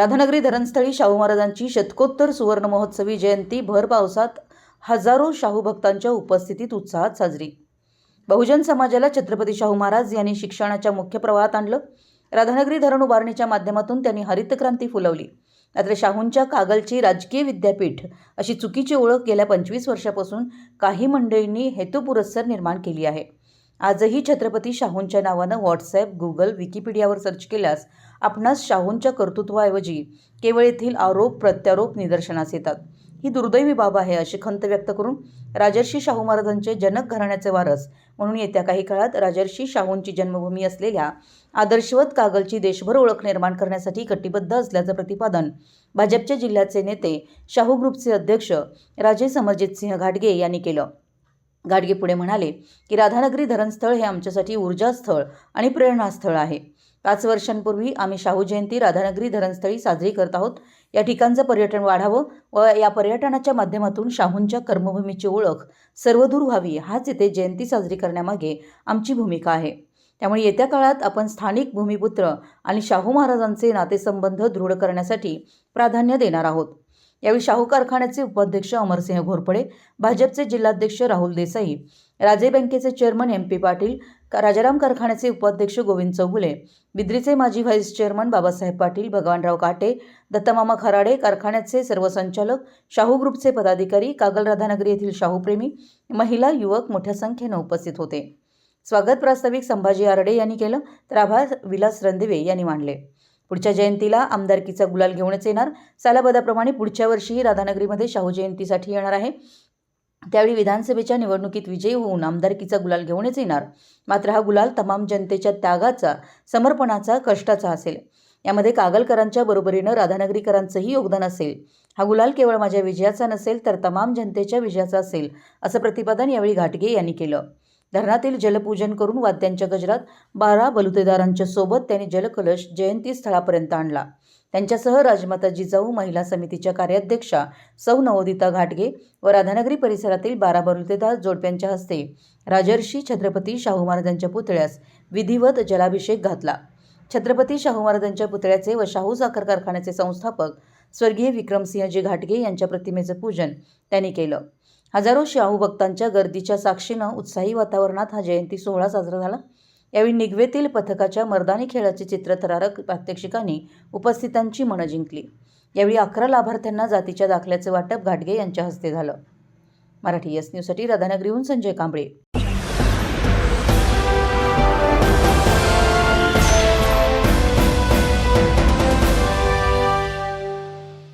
राधानगरी धरणस्थळी शाहू महाराजांची शतकोत्तर सुवर्ण महोत्सवी जयंती भर पावसात हजारो शाहू भक्तांच्या उपस्थितीत उत्साहात साजरी. बहुजन समाजाला छत्रपती शाहू महाराज यांनी शिक्षणाच्या मुख्य प्रवाहात आणलं. राधानगरी धरण उभारणीच्या माध्यमातून त्यांनी हरित क्रांती फुलवली. मात्र शाहूंच्या कागलची राजकीय विद्यापीठ अशी चुकीची ओळख गेल्या पंचवीस वर्षापासून काही मंडळींनी हेतुपुरस्सर निर्माण केली आहे. आजही छत्रपती शाहूंच्या नावानं व्हॉट्सॲप गुगल विकिपीडियावर सर्च केल्यास आपणास शाहूंच्या कर्तृत्वाऐवजी केवळ येथील आरोप प्रत्यारोप निदर्शनास येतात. ही दुर्दैवी बाब आहे अशी खंत व्यक्त करून राजर्षी शाहू महाराजांचे जनक घराण्याचे वारस म्हणून येत्या काही काळात राजर्षी शाहूंची जन्मभूमी असलेल्या आदर्शवत कागलची देशभर ओळख निर्माण करण्यासाठी कटिबद्ध असल्याचं प्रतिपादन भाजपचे जिल्ह्याचे नेते शाहू ग्रुपचे अध्यक्ष राजे समरजितसिंह घाटगे यांनी केलं. गाडगे पुढे म्हणाले की राधानगरी धरणस्थळ हे आमच्यासाठी ऊर्जास्थळ आणि प्रेरणास्थळ आहे. पाच वर्षांपूर्वी आम्ही शाहू जयंती राधानगरी धरणस्थळी साजरी करत आहोत. या ठिकाणचं पर्यटन वाढावं व या पर्यटनाच्या माध्यमातून शाहूंच्या कर्मभूमीची ओळख सर्वदूर व्हावी हाच इथे जयंती साजरी करण्यामागे आमची भूमिका आहे. त्यामुळे येत्या काळात आपण स्थानिक भूमिपुत्र आणि शाहू महाराजांचे नातेसंबंध दृढ करण्यासाठी प्राधान्य देणार आहोत. यावेळी शाहू कारखान्याचे उपाध्यक्ष अमरसिंह घोरपडे भाजपचे जिल्हाध्यक्ष राहुल देसाई राजे बँकेचे chairman M P Patil Rajaram कारखान्याचे उपाध्यक्ष गोविंद चौगुले बिद्रीचे माजी व्हाईस चेअरमन बाबासाहेब पाटील भगवानराव काटे दत्तमामा खराडे कारखान्याचे सर्व संचालक शाहू ग्रुपचे पदाधिकारी कागल राधानगरी येथील शाहूप्रेमी महिला युवक मोठ्या संख्येनं उपस्थित होते. स्वागत प्रास्ताविक संभाजी आरडे यांनी केलं तर आभार विलास रणदिवे यांनी मांडले. पुढच्या जयंतीला आमदारकीचा गुलाल घेऊनच येणार. सालाबदाप्रमाणे पुढच्या वर्षीही राधानगरीमध्ये शाहू जयंतीसाठी येणार आहे. त्यावेळी विधानसभेच्या निवडणुकीत विजयी होऊन आमदारकीचा गुलाल घेऊनच येणार. मात्र हा गुलाल तमाम जनतेच्या त्यागाचा समर्पणाचा कष्टाचा असेल. यामध्ये कागलकरांच्या बरोबरीनं राधानगरीकरांचंही योगदान असेल. हा गुलाल केवळ माझ्या विजयाचा नसेल तर तमाम जनतेच्या विजयाचा असेल असं प्रतिपादन यावेळी घाटगे यांनी केलं. धरणातील जलपूजन करून वाद्यांच्या गजरात बारा बलुतेदारांच्या सोबत त्यांनी जलकलश जयंती स्थळापर्यंत आणला. त्यांच्यासह राजमाता जिजाऊ महिला समितीच्या कार्याध्यक्षा सौ नवोदिता घाटगे व राधानगरी परिसरातील बारा बलुतेदार जोडप्यांच्या हस्ते राजर्षी छत्रपती शाहू महाराजांच्या पुतळ्यास विधिवत जलाभिषेक घातला. छत्रपती शाहू महाराजांच्या पुतळ्याचे व शाहू साखर कारखान्याचे संस्थापक स्वर्गीय विक्रमसिंहजी घाटगे यांच्या प्रतिमेचं पूजन त्यांनी केलं. हजारो शाहू भक्तांच्या गर्दीच्या साक्षीनं उत्साही वातावरणात हा जयंती सोहळा साजरा झाला. यावेळी निगवेतील पथकाच्या मर्दानी खेळाचे चित्रथरारक प्रात्यक्षिकांनी उपस्थितांची मनं जिंकली. यावेळी अकरा लाभार्थ्यांना जातीच्या दाखल्याचे वाटप घाटगे यांच्या हस्ते झालं. मराठी एस न्यूजसाठी राधानगरीहून संजय कांबळे.